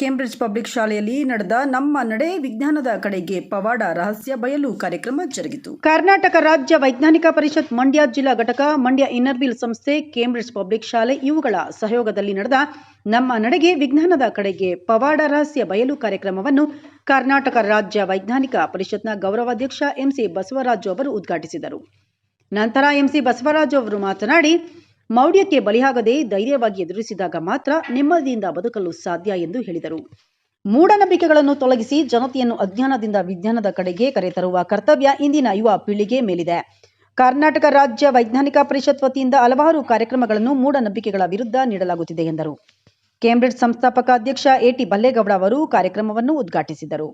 Cambridge public ಶಾಲೆಯಲ್ಲಿ ನಡೆದ ನಮ್ಮ ನಡೆ ವಿಜ್ಞಾನದ ಕಡೆಗೆ ಪವಾಡ ರಹಸ್ಯ ಬಯಲು ಕಾರ್ಯಕ್ರಮ ಜರುಗಿತು. ಕರ್ನಾಟಕ ರಾಜ್ಯ ವೈಜ್ಞಾನಿಕ ಪರಿಷತ್ ಮಂಡ್ಯ ಜಿಲ್ಲಾ ಘಟಕ, ಮಂಡ್ಯ ಇನ್ನರ್ಬಿಲ್ ಸಂಸ್ಥೆ, ಕೇಂಬ್ರಿಡ್ಜ್ ಪಬ್ಲಿಕ್ ಶಾಲೆ ಇವುಗಳ ಸಹಯೋಗದಲ್ಲಿ ನಡೆದ ನಮ್ಮ ನಡೆಗೆ ವಿಜ್ಞಾನದ ಕಡೆಗೆ ಪವಾಡ ರಹಸ್ಯ ಬಯಲು ಕಾರ್ಯಕ್ರಮವನ್ನು ಕರ್ನಾಟಕ ರಾಜ್ಯ ವೈಜ್ಞಾನಿಕ ಪರಿಷತ್ನ ಗೌರವಾಧ್ಯಕ್ಷ ಎಂಸಿ ಬಸವರಾಜು ಅವರು ಉದ್ಘಾಟಿಸಿದರು. ನಂತರ ಎಂಸಿ ಬಸವರಾಜು ಅವರು ಮಾತನಾಡಿ ಮೌಢ್ಯಕ್ಕೆ ಬಲಿಯಾಗದೆ ಧೈರ್ಯವಾಗಿ ಎದುರಿಸಿದಾಗ ಮಾತ್ರ ನೆಮ್ಮದಿಯಿಂದ ಬದುಕಲು ಸಾಧ್ಯ ಎಂದು ಹೇಳಿದರು. ಮೂಢನಂಬಿಕೆಗಳನ್ನು ತೊಲಗಿಸಿ ಜನತೆಯನ್ನು ಅಜ್ಞಾನದಿಂದ ವಿಜ್ಞಾನದ ಕಡೆಗೆ ಕರೆತರುವ ಕರ್ತವ್ಯ ಇಂದಿನ ಯುವ ಪೀಳಿಗೆ ಮೇಲಿದೆ. ಕರ್ನಾಟಕ ರಾಜ್ಯ ವೈಜ್ಞಾನಿಕ ಪರಿಷತ್ ವತಿಯಿಂದ ಹಲವಾರು ಕಾರ್ಯಕ್ರಮಗಳನ್ನು ಮೂಢನಂಬಿಕೆಗಳ ವಿರುದ್ಧ ನೀಡಲಾಗುತ್ತಿದೆ ಎಂದರು. ಕೇಂಬ್ರಿಡ್ಜ್ ಸಂಸ್ಥಾಪಕ ಅಧ್ಯಕ್ಷ ಎಟಿ ಬಲ್ಲೇಗೌಡ ಅವರು ಕಾರ್ಯಕ್ರಮವನ್ನು ಉದ್ಘಾಟಿಸಿದರು.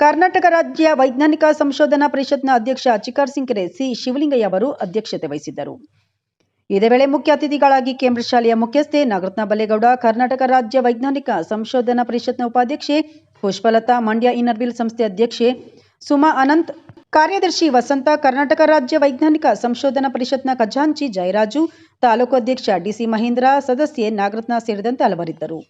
ಕರ್ನಾಟಕ ರಾಜ್ಯ ವೈಜ್ಞಾನಿಕ ಸಂಶೋಧನಾ ಪರಿಷತ್ನ ಅಧ್ಯಕ್ಷ ಚಿಕಾರ್ ಸಿಂಗ್ರೆ ಸಿ ಶಿವಲಿಂಗಯ್ಯ ಅವರು ಅಧ್ಯಕ್ಷತೆ ವಹಿಸಿದ್ದರು. ಇದೇ ವೇಳೆ ಮುಖ್ಯ ಅತಿಥಿಗಳಾಗಿ ಕೇಂಬ್ರಿಡ್ಜ್ ಶಾಲೆಯ ಮುಖ್ಯಸ್ಥೆ ನಾಗರತ್ನ ಬಲ್ಲೇಗೌಡ, ಕರ್ನಾಟಕ ರಾಜ್ಯ ವೈಜ್ಞಾನಿಕ ಸಂಶೋಧನಾ ಪರಿಷತ್ನ ಉಪಾಧ್ಯಕ್ಷೆ ಪುಷ್ಪಲತಾ ಮಂಡ್ಯ ಇನ್ನರ್ವಿಲ್ ಸಂಸ್ಥೆ ಅಧ್ಯಕ್ಷೆ ಸುಮಾ ಅನಂತ್, ಕಾರ್ಯದರ್ಶಿ ವಸಂತ, ಕರ್ನಾಟಕ ರಾಜ್ಯ ವೈಜ್ಞಾನಿಕ ಸಂಶೋಧನಾ ಪರಿಷತ್ನ ಖಜಾಂಚಿ ಜಯರಾಜು, ತಾಲೂಕು ಅಧ್ಯಕ್ಷ ಡಿಸಿ ಮಹೇಂದ್ರ, ಸದಸ್ಯೆ ನಾಗರತ್ನ ಸೇರಿದಂತೆ ಹಲವರಿದ್ದರು.